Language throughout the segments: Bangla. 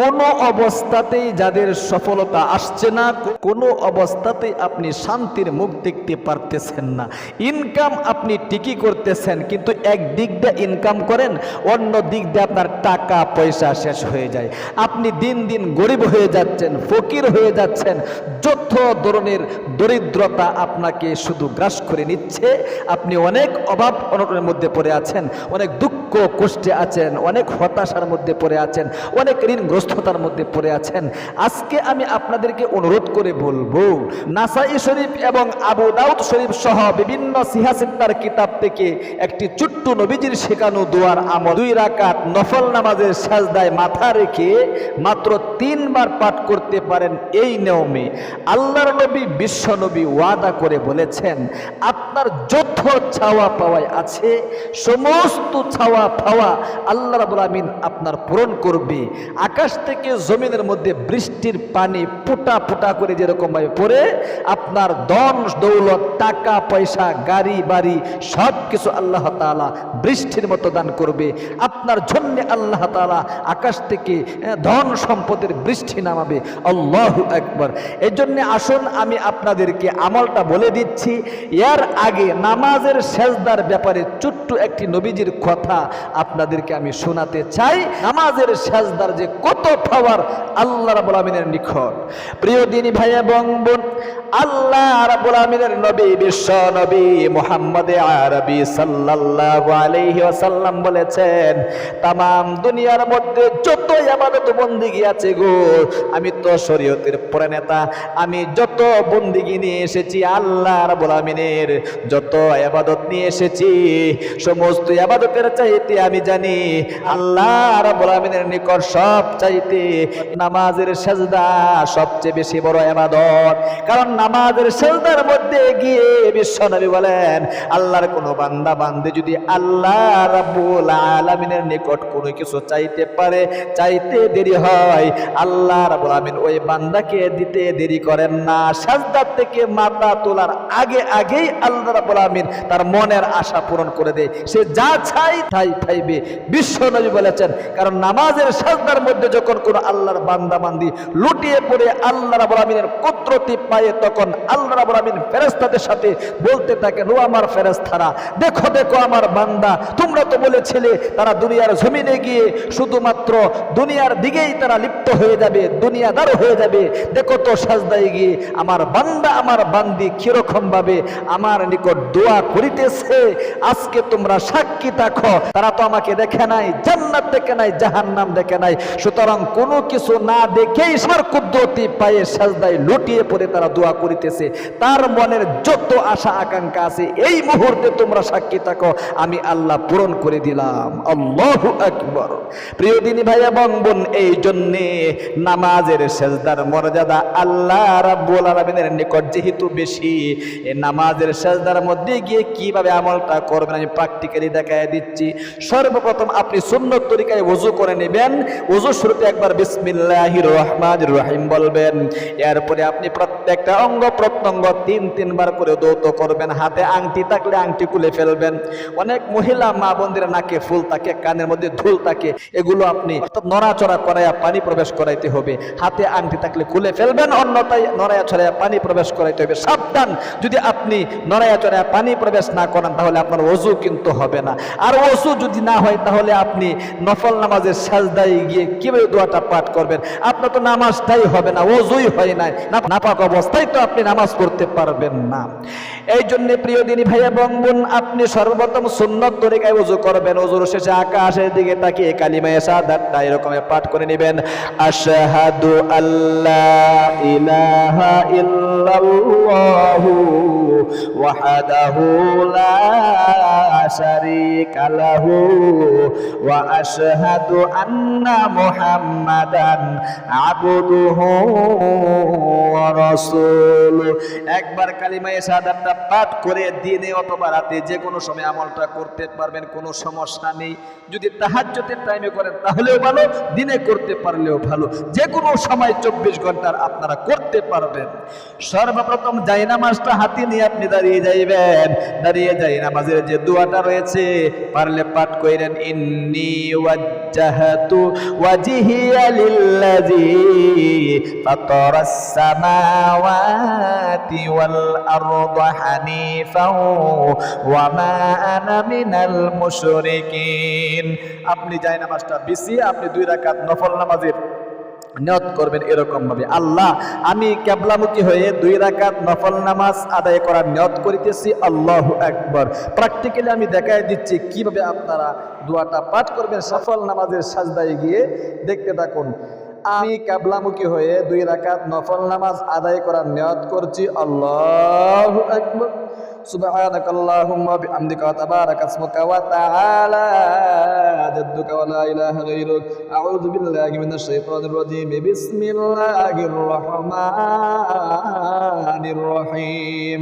কোনো অবস্থাতেই যাদের সফলতা আসছে না, কোনো অবস্থাতেই আপনি শান্তির মুখ দেখতে পারতেছেন না। ইনকাম আপনি ঠিকই করতেছেন, কিন্তু এক দিক দিয়ে ইনকাম করেন, অন্য দিক দিয়ে আপনার টাকা, পয়সা শেষ হয়ে যায়। আপনি দিন দিন গরিব হয়ে যাচ্ছেন, ফকির হয়ে যাচ্ছেন, যত ধরনের দরিদ্রতা আপনাকে শুধু গ্রাস করে নিচ্ছে, আপনি অনেক অভাব অনটনের মধ্যে পড়ে আছেন, অনেক দুঃখ কষ্টে আছেন, অনেক হতাশার মধ্যে পড়ে আছেন, অনেক ঋণগ্রস্ততার মধ্যে পড়ে আছেন। আজকে আমি আপনাদেরকে অনুরোধ করে বলব, নাসাই শরীফ এবং আবু দাউদ শরীফ সহ বিভিন্ন সিহাসিত্তার কিতাব থেকে একটি ছোট্ট নবীজির শেখানো দোয়ার আমল, দুই রাকাত নফল নামাজের সাজদায় মাথা রেখে মাত্র তিনবার পাঠ করতে পারেন এই নিয়মে। আল্লাহর নবী, বিশ্ব নবী ওয়াদা করে বলেছেন, আপনার যত ছাওয়া পাওয়ায় আছে, সমস্ত ছাওয়া পাওয়া আল্লাহ রাবুল আমিন আপনার পূরণ করবে। আকাশ থেকে জমিনের মধ্যে বৃষ্টির পানি ফুটা ফুটা করে যেরকম ভাবে পড়ে, আপনার ধন, দৌলত, টাকা, পয়সা, গাড়ি, বাড়ি সব কিছু আল্লাহ তাআলা বৃষ্টির মতো দান করবে। আপনার জন্য আল্লাহ তাআলা আকাশ থেকে ধন সম্পদের বৃষ্টি নামাবে। আল্লাহ একবার এই জন্য আসুন, আমি আপনাদেরকে আমলটা বলে দিচ্ছি। এর আগে নামাজের সেজদার ব্যাপারে ছোট্ট একটি নবীজির কথা আপনাদেরকে আমি শোনাতে চাই, নামাজের সাজদার যে কত পাওয়ার আল্লাহ রাবুল আমিনের নিকট। প্রিয় দিনী ভাই এবং বোন আল্লাহ রাবুল আমিনের নবী, বিশ্ব নবী মোহাম্মদ আরবি সাল্লাল্লাহু আলাইহি ওয়াসাল্লাম বলেছেন তাম দুনিয়ার মধ্যে যত ইবাদত বন্দিগি আছে গো, আমি তো শরীয়তের প্রণেতা আমি যত বন্দিগি নিয়ে এসেছি, আল্লাহ রাবুল আমিনের যত ইবাদত নিয়ে এসেছি, সমস্ত ইবাদতের চাইতে আমি জানি, আল্লাহ রাবুল আমিনের নিকট সব চাইতে নামাজের সেজদা সবচেয়ে বেশি বড় ইবাদত। কারণ নামাজের সেজদার মধ্যে গিয়ে বিশ্বনবী বলেন, আল্লাহর কোনো বান্দা বান্দে যদি আল্লাহ রাব্বুল আলামিনের নিকট কোনো কিছু চাইতে পারে, চাইতে দেরি হয়, আল্লাহ রাব্বুল আমিন ওই বান্দাকে দিতে দেরি করেন না। সাজদার থেকে মাথা তোলার আগে আগেই আল্লাহ রাব্বুল আমিন তার মনের আশা পূরণ করে দেয়। সে যা চাই তাই পাইবে। বিশ্ব নবী বলেছেন, কারণ নামাজের সাজদার মধ্যে যখন কোনো আল্লাহর বান্দা বান্দি লুটিয়ে পড়ে, আল্লাহ রাব্বুল আমিনের কুদরতি পায়ে তখন আল্লাহ রাব্বুল আমিন ফেরেশতাদের সাথে বলতে থাকেন, ও আমার ফেরেশতারা, দেখো দেখো আমার বান্দা, তোমরা তো বলেছিলে তারা দুনিয়ার জমিনে গিয়ে শুধুমাত্র দুনিয়ার দিকেই তারা লিপ্ত হয়ে যাবে, দুনিয়াদার হয়ে যাবে। দেখো তো সাজদায় গিয়ে আমার বান্দা, আমার বান্দি কীরকম ভাবে আমার নিকট দোয়া করিতেছে। আজকে তোমরা সাক্ষী থাকো, তারা তো আমাকে দেখে নাই, জান্নাত দেখে নাই, জাহান্নাম দেখে নাই। সুতরাং কোনো কিছু না দেখেই আমার কুদরতি পায়ে সাজদায় লুটিয়ে পড়ে তারা দোয়া করিতেছে। তার মনের যত আশা আকাঙ্ক্ষা আছে, এই মুহূর্তে তোমরা সাক্ষী থাকো, আমি আল্লাহ পূরণ করে দিলাম। আল্লাহু আকবর। প্রিয় দিনী ভাই এবং বোন, এই জন্যে নামাজের সেজদার মর্যাদা আল্লাহ রাব্বুল আলামিনের নিকট যেহেতু বেশি এই নামাজের সেজদার মধ্যে গিয়ে কীভাবে আমলটা করবেন আমি প্র্যাকটিক্যালি দেখায় দিচ্ছি। সর্বপ্রথম আপনি সুন্নত তরিকায় ওযু করে নেবেন। ওযু শুরুতে একবার বিসমিল্লাহির রহমানির রহিম বলবেন। এরপরে আপনি প্রত্যেকটা প্রত্যঙ্গ তিন, তিনবার করে দৌত করবেন। হাতে আংটি থাকলে আংটি খুলে ফেলবেন। অনেক মহিলা মা বোনদের নাকে ফুল থাকে, কানের মধ্যে ধুল থাকে। এগুলো আপনি নড়াচড়া করাইয়া পানি প্রবেশ করাইতে হবে। হাতে আংটি থাকলে খুলে ফেলবেন অন্যতায় নড়াইয়া ছড়াইয়া পানি প্রবেশ করাইতে হবে। সাবধান! যদি আপনি নড়াইয়া চড়াইয়া পানি প্রবেশ না করেন, তাহলে আপনার অজু কিন্তু হবে না। আর অজু যদি না হয়, তাহলে আপনি নফল নামাজের সাজদায় গিয়ে কীভাবে দোয়াটা পাঠ করবেন? আপনার তো নামাজটাই হবে না, অজুই হয় নাই। নাপাক অবস্থায় তো আপনি নামাজ পড়তে পারবেন না। এই জন্য প্রিয় দিনী ভাই এবং বোন, আপনি সর্বপ্রথম সুন্নত তরিকায় উজু করবেন। উজুর শেষে আকাশের দিকে তাকিয়ে কালিমায়ে সাদাতটা এরকম পাঠ করে নেবেন। আশহাদু আল্লাহ ইলাহা ইল্লাল্লাহু ওয়াহদাহু লা শারীকা লাহু ওয়া আশহাদু আন্না মুহাম্মাদান আবদুহু ওয়া রাসূলুহু রাসূল একবার কালিমায়ে শাহাদাতটা পাঠ করে দিনে অথবা রাতে যে কোনো সময় আমলটা করতে পারবেন, কোনো সমস্যা নেই। যদি তাহাজ্জুদের টাইমে করেন, তাহলেও ভালো, দিনে করতে পারলেও ভালো। যে কোনো সময় চব্বিশ ঘণ্টার আপনারা করতে পারবেন। সর্বপ্রথম জাইনামাজটা হাতে নিয়ে আপনি দাঁড়িয়ে যাইবেন। দাঁড়িয়ে যাই নামাজের যে দোয়াটা রয়েছে, পারলে পাঠ কইরেন, ইন্নি ওয়াজ্জাহাতু ওয়াজহিয়া লিল্লাযী ফাতারাস সামাওয়াতি আরদা হানিফাও ওয়া মা আনা মিনাল মুশরিকিন আপনি যাই নামাজটা বিছিয়ে আপনি দুই রাকাত নফল নামাজের নিয়ত করবেন এরকম ভাবে। আল্লাহ, আমি কেবলামুখী হয়ে দুই রাকাত নফল নামাজ আদায় করার নিয়ত করিতেছি। আল্লাহ একবার প্র্যাকটিক্যালি আমি দেখাই দিচ্ছি কীভাবে আপনারা দোয়াটা পাঠ করবেন, সফল নামাজের সাজদায় গিয়ে দেখতে থাকুন। আমি কাবলামুখী হয়ে দুই রাকাত নফল নামাজ আদায় করার নিয়ত করছি আল্লাহ একবার سبحانك اللهم وبحمدك وتبارك اسمك وتعالى جدك ولا اله غيرك اعوذ بالله من الشيطان الرجيم بسم الله الرحمن الرحيم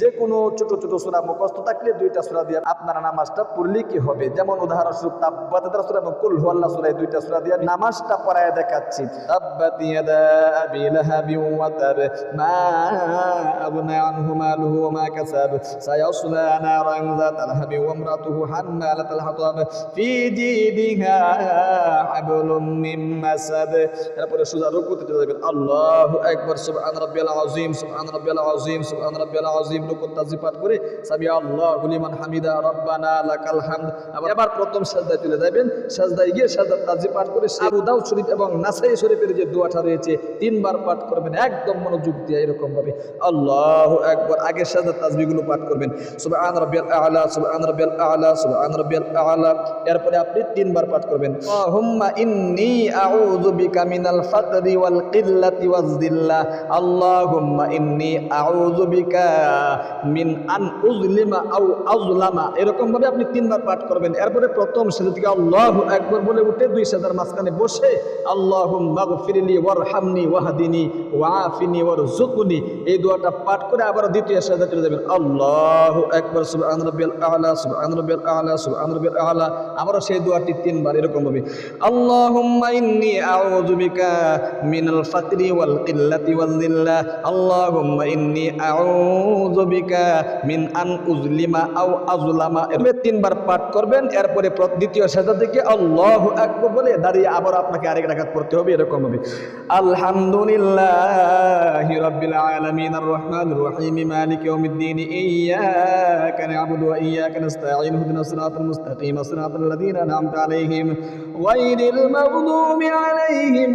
যে কোনো ছোট ছোট সূরা মুখস্থ থাকলে দুইটা সূরা দিয়ে আপনারা নামাজটা পড়লে কি হবে? যেমন উদাহরণস্বরূপ তাব্বাতার সূরা এবং কুল হুয়াল্লাহ সূরা দুইটা সূরা দিয়ে নামাজটা পড়ায় দেখাচ্ছি। তাব্বাত ইয়াদা আবি লাহাবি ওয়া তাব মা আগনা আনহু মালুহু ওয়া মা কাসাব, সায়াসলা নারান যাতা লাহাবি ওয়া ইমরাতুহু হাম্মালাতাল হাতাব, ফি জিদিহা হাবলুম মিন মাসাদ। তারপরে সোজা রুকুতে যাবেন, আল্লাহু আকবার, সুবহান রাব্বিয়াল আযীম, সুবহান রাব্বিয়াল আযীম, সুবহান রাব্বিয়াল আযীম। তাজি পাঠ করে, সামি আল্লাহু লিমান হামিদা, রব্বানা লাকাল হামদ। আবার প্রথম সাজদায় চলে যাবেন সাজদায় গিয়ে সাজদা তাজি করে আবু দাউদ শরীফ এবং নাসাই শরীফের যে দোয়াটা রয়েছে, তিনবার পাঠ করবেন, একদম মনোযোগ দিয়ে এরকম ভাবে আল্লাহু আকবার, আগে সাজদা তাজবিগুলো পাঠ করবেন। সুবহান রাব্বিয়াল আ'লা, সুবহান রাব্বিয়াল আ'লা, সুবহান রাব্বিয়াল আ'লা। এরপরে আপনি তিনবার পাঠ করবেন। আল্লাহুম্মা ইন্নী আউযু বিকা মিনাল ফাকরি ওয়াল কিল্লাতি ওয়াজ দিল্লাহ আল্লাহুম্মা ইন্নী আউযু বিকা মিন আন উজলিমা আও আজলামা এরকম ভাবে আপনি তিনবার পাঠ করবেন। এরপরে প্রথম সেজদা থেকে আল্লাহু আকবার বলে উঠে দুই সেজদার মাঝখানে বসে আল্লাহুম্মা গফিরলি ওয়ারহামনি ওয়াহদিনি ওয়াআফিনি ওয়ারযুকনি। এই দোয়াটা পাঠ করে আবার দ্বিতীয় সেজদা চলে যাবেন। আল্লাহু আকবার, সুবহান রাব্বিয়াল আ'লা, সুবহান রাব্বিয়াল আ'লা, সুবহান রাব্বিয়াল আ'লা। আবারও সেই দোয়াটি তিনবার এরকম ভাবে। আল্লাহুম্মা ইন্নী আউযু বিকা মিনাল ফাকরি ওয়াল কিল্লাতি ওয়াল যিল্লা আল্লাহুম্মা ইন্নী আউযু বিকা মিন আন উজলিমা আও আজলামা। তিনবার পাঠ করবেন, এরপরে প্র- দ্বিতীয় সেজদা থেকে আল্লাহু আকবার বলে দাঁড়িয়ে আবার আপনাকে আরেক রাকাত পড়তে হবে, এরকম হবে। আলহামদুলিল্লাহি রাব্বিল আলামিন আর রহমানির রহিম, মালিক ইয়াউমিদ্দিন ইয়াকা না'বুদু ওয়া ইয়াকা নাস্তাঈন ইহদিনাস সিরাতাল মুস্তাকিম, সিরাতাল লাযীনা আন'আমতা আলাইহিম গায়রিল মাগদুবি আলাইহিম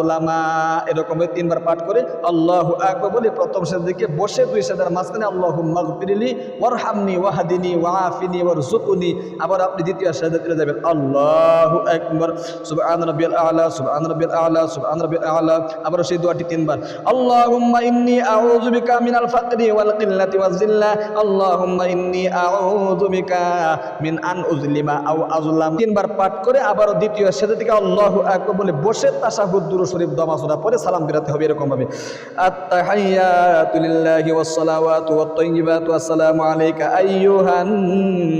এরকম ভাবে তিনবার পাঠ করে, আল্লাহু আকবার বলে, প্রথম বসে দুই মাঝখানে আল্লাহুম্মা গফিরলি, ওয়ারহামনি ওয়াহদিনি ওয়াআফিনি ওয়ারযুকনি। আবার আপনি দ্বিতীয় সাজদা চলে যাবেন, আল্লাহু আকবার, সুবহান রাব্বিয়াল আ'লা, সুবহান রাব্বিয়াল আ'লা, সুবহান রাব্বিয়াল আ'লা। আবার সেই দোয়াটি তিনবার আন তিনবার পাঠ করে আবার দ্বিতীয় সাজদা থেকে আল্লাহু আকবার বলে বসে তাশাহুদ দুরূদ শরীফ দমা সোনা পরে সালাম ফিরাতে হবে এরকম ভাবে আত্তাহিয়াতু লিল্লাহি ওয়াস সালাওয়াতু ওয়াত তাইয়্যিবাতু আসসালামু আলাইকা আইয়ুহান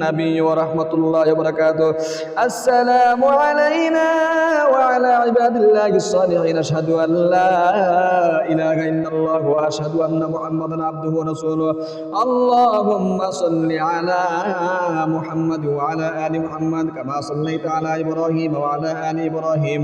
নাবিয়্যু ওয়া রাহমাতুল্লাহি ওয়া বারাকাতুহু আসসালামু আলাইনা ওয়া আলা ইবাদিল্লাহিস সালিহিন আশহাদু আন লা ইলাহা ইল্লাল্লাহ ওয়া আশহাদু আন্না মুহাম্মাদান আবদুহু ওয়া আলা মুহাম্মাদ ওয়া আলা আলি মুহাম্মাদ ইব্রাহিম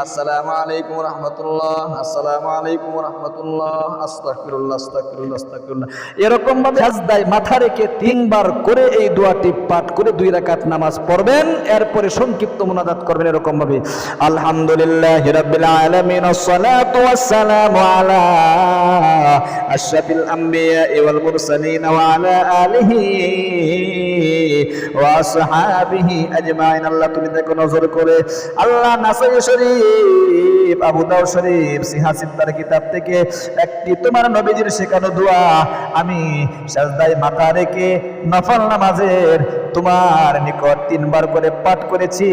আসসালামু আলাইকুম রহমতুল্লাহ, আসসালামু আলাইকুম রহমতুল্লাহ আস্তাকফিরুল্লাহ আস্তাকফিরুল্লাহ আস্তাকফিরুল্লাহ এরকম ভাবে সাজদায় মাথা রেখে তিনবার করে এই দোয়াটি পাঠ করে দুই রাকাত নামাজ পড়বেন, এরপরে সংক্ষিপ্ত মুনাজাত করবেন এরকম ভাবে। আলহামদুলিল্লাহি রাব্বিল আলামিন, আসসালাতু ওয়াসসালামু আলা আশরাফিল আমবিয়া ওয়াল মুরসালিন ওয়া ওয়া আসহাবিহি আজমাইন, আল্লাহ তুমি দেখো নজর করে। আল্লাহ নাসাই শরীফ, আবু দাউদ শরীফ সিহাসিন তার কিতাব থেকে একটি তোমার নবীজির শেখানো দোয়া আমি সাজদায় মাথা রেখে নফল নামাজের তোমার নিকট তিনবার করে পাঠ করেছি।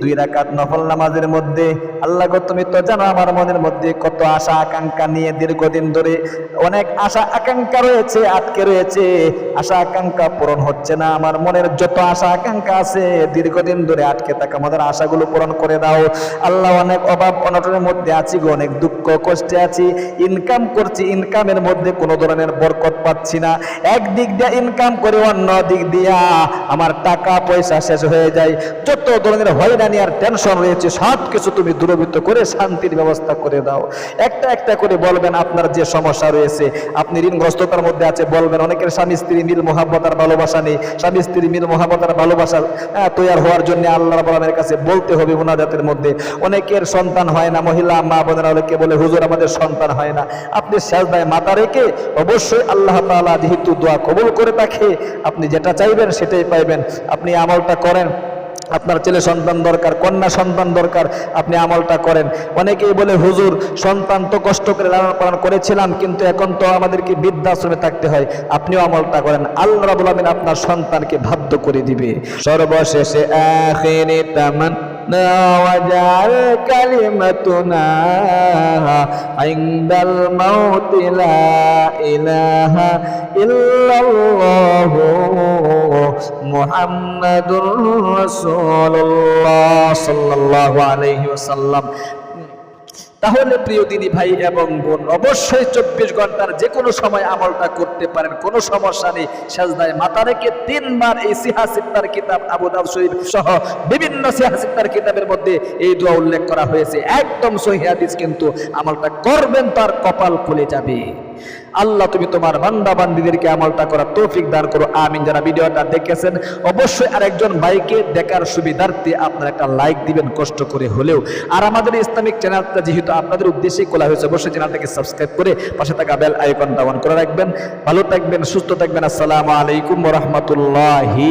দুই রাকাত নফল নামাজের মধ্যে। আল্লাহ তুমি তো জানো আমার মনের মধ্যে কত আশা আকাঙ্ক্ষা নিয়ে দীর্ঘদিন ধরে অনেক আশা আকাঙ্ক্ষা রয়েছে, আটকে রয়েছে। আশা আকাঙ্ক্ষা পূরণ হচ্ছে না। আমার মনের যত আশা আকাঙ্ক্ষা আছে, দীর্ঘদিন ধরে আটকে থাকা আমাদের আশাগুলো পূরণ করে দাও। আল্লাহ অনেক অভাব অনটনের মধ্যে আছি গো, অনেক দুঃখ কষ্টে আছি। ইনকাম করছি, ইনকামের মধ্যে কোনো ধরনের বরকত পাচ্ছি না। এক দিক দিয়ে ইনকাম করে, অন্য দিক দিয়া আমার টাকা পয়সা শেষ হয়ে যায়। যত ধরনের হয়রানি আর টেনশন রয়েছে সব কিছু তুমি দূরবৃত্ত করে শান্তির ব্যবস্থা করে দাও। একটা একটা করে বলবেন আপনার যে সমস্যা রয়েছে। আপনি ঋণগ্রস্ততার মধ্যে আছে, বলবেন, অনেকের স্বামী স্ত্রী মিল, মোহাব্বত ভালোবাসা নেই। স্বামী স্ত্রী মিল, মোহাব্বত ভালোবাসা তৈয়ার হওয়ার জন্য আল্লাহ রাব্বুল কাছে বলতে হবে মুনাজাতের মধ্যে। অনেকের সন্তান হয় না, মহিলা, মা বোনেরা অনেকে বলে, হুজুর, আমাদের সন্তান হয় না। আপনি সেজদায় মাথা রেখে অবশ্যই আল্লাহ তাআলা যেহেতু দোয়া কবুল করে থাকে, আপনি যেটা চাইবেন সেটাই পাইবেন আপনি আমলটা করেন আপনার ছেলে সন্তান দরকার কন্যা সন্তান দরকার আপনি আমলটা করেন অনেকেই বলে হুজুর সন্তান তো কষ্ট করে লালন পালন করেছিলাম কিন্তু এখন তো আমাদেরকে বৃদ্ধাশ্রমে থাকতে হয় আপনিও আমলটা করেন আল্লাহ রাবুল আমিন আপনার সন্তানকে বাধ্য করে দিবে সর্বশেষে আখিরি তামান وجعل كلمتنا عند الموت لا إله إلا الله মোহাম্মদুর রসুল্লাহ সাল্লাহ আলহি ওসাল্লাম তাহলে প্রিয় দিনী ভাই এবং বোন, অবশ্যই চব্বিশ ঘণ্টার যে কোনো সময় আমলটা করতে পারেন, কোনো সমস্যা নেই। সাজদায় মাথা রেখে তিনবার এই সিহা সিত্তার কিতাব আবু দাউদ শরীফ সহ বিভিন্ন সিহা সিত্তার কিতাবের মধ্যে এই দোয়া উল্লেখ করা হয়েছে। একদম সহি হাদিস কিন্তু আমলটা করবেন, তার কপাল খুলে যাবে। আল্লাহ, তুমি তোমার বান্দা বান্দিদেরকে আমলটা করার তৌফিক দান করো। আমিন। যারা ভিডিওটা দেখেছেন, অবশ্যই আরেকজন ভাইকে দেখার সুবিধার্থে আপনারা একটা লাইক দিবেন, কষ্ট করে হলেও। আর আমাদের ইসলামিক চ্যানেলটা যেহেতু আপনাদের উদ্দেশ্যেই খোলা হয়েছে। অবশ্যই চ্যানেলটাকে সাবস্ক্রাইব করে পাশে থাকা বেল আইকনটা অন করে রাখবেন। ভালো থাকবেন, সুস্থ থাকবেন। আসসালামু আলাইকুম রহমতুল্লাহি